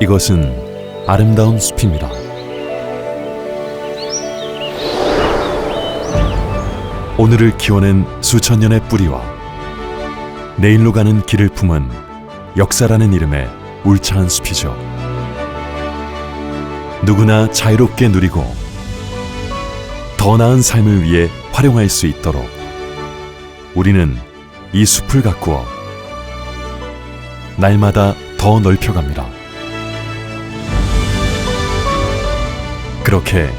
이것은 아름다운 숲입니다. 오늘을 키워낸 수천 년의 뿌리와 내일로 가는 길을 품은 역사라는 이름의 울창한 숲이죠. 누구나 자유롭게 누리고 더 나은 삶을 위해 활용할 수 있도록 우리는 이 숲을 가꾸어 날마다 더 넓혀갑니다. 그렇게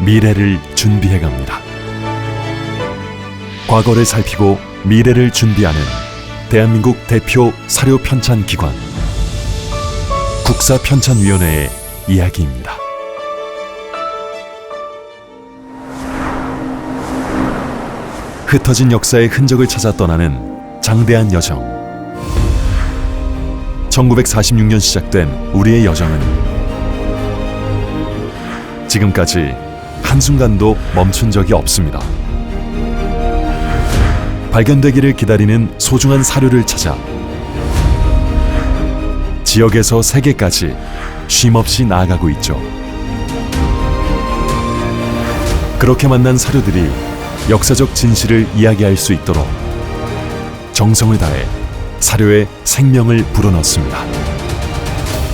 미래를 준비해 갑니다. 과거를 살피고 미래를 준비하는 대한민국 대표 사료 편찬 기관 국사 편찬 위원회의 이야기입니다. 흩어진 역사의 흔적을 찾아 떠나는 장대한 여정. 1946년 시작된 우리의 여정은 지금까지 한순간도 멈춘 적이 없습니다. 발견되기를 기다리는 소중한 사료를 찾아 지역에서 세계까지 쉼없이 나아가고 있죠. 그렇게 만난 사료들이 역사적 진실을 이야기할 수 있도록 정성을 다해 사료에 생명을 불어넣습니다.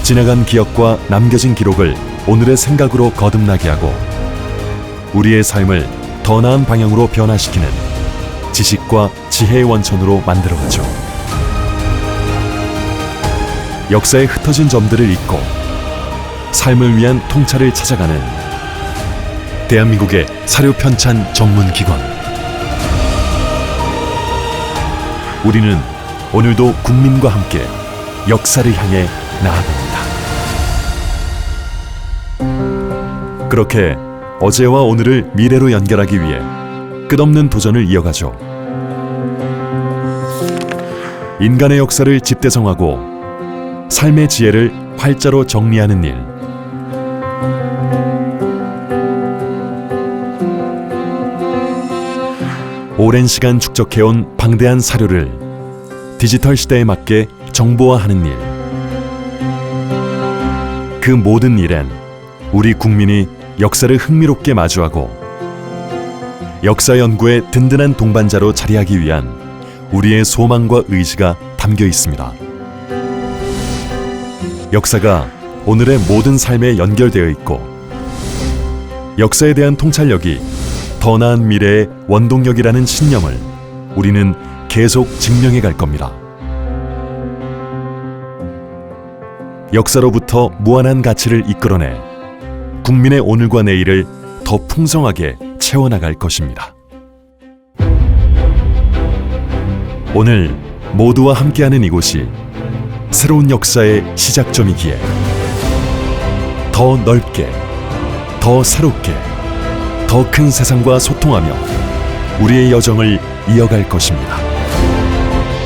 지나간 기억과 남겨진 기록을 오늘의 생각으로 거듭나게 하고 우리의 삶을 더 나은 방향으로 변화시키는 지식과 지혜의 원천으로 만들어가죠. 역사의 흩어진 점들을 잇고 삶을 위한 통찰을 찾아가는 대한민국의 사료 편찬 전문 기관. 우리는 오늘도 국민과 함께 역사를 향해 나아갑니다. 그렇게 어제와 오늘을 미래로 연결하기 위해 끝없는 도전을 이어가죠. 인간의 역사를 집대성하고 삶의 지혜를 활자로 정리하는 일. 오랜 시간 축적해온 방대한 사료를 디지털 시대에 맞게 정보화하는 일. 그 모든 일엔 우리 국민이 역사를 흥미롭게 마주하고 역사 연구의 든든한 동반자로 자리하기 위한 우리의 소망과 의지가 담겨 있습니다. 역사가 오늘의 모든 삶에 연결되어 있고 역사에 대한 통찰력이 더 나은 미래의 원동력이라는 신념을 우리는 계속 증명해 갈 겁니다. 역사로부터 무한한 가치를 이끌어내 국민의 오늘과 내일을 더 풍성하게 채워나갈 것입니다. 오늘 모두와 함께하는 이곳이 새로운 역사의 시작점이기에 더 넓게, 더 새롭게, 더 큰 세상과 소통하며 우리의 여정을 이어갈 것입니다.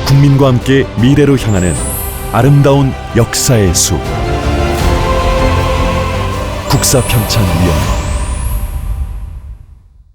국민과 함께 미래로 향하는 아름다운 역사의 숲 국사편찬위원회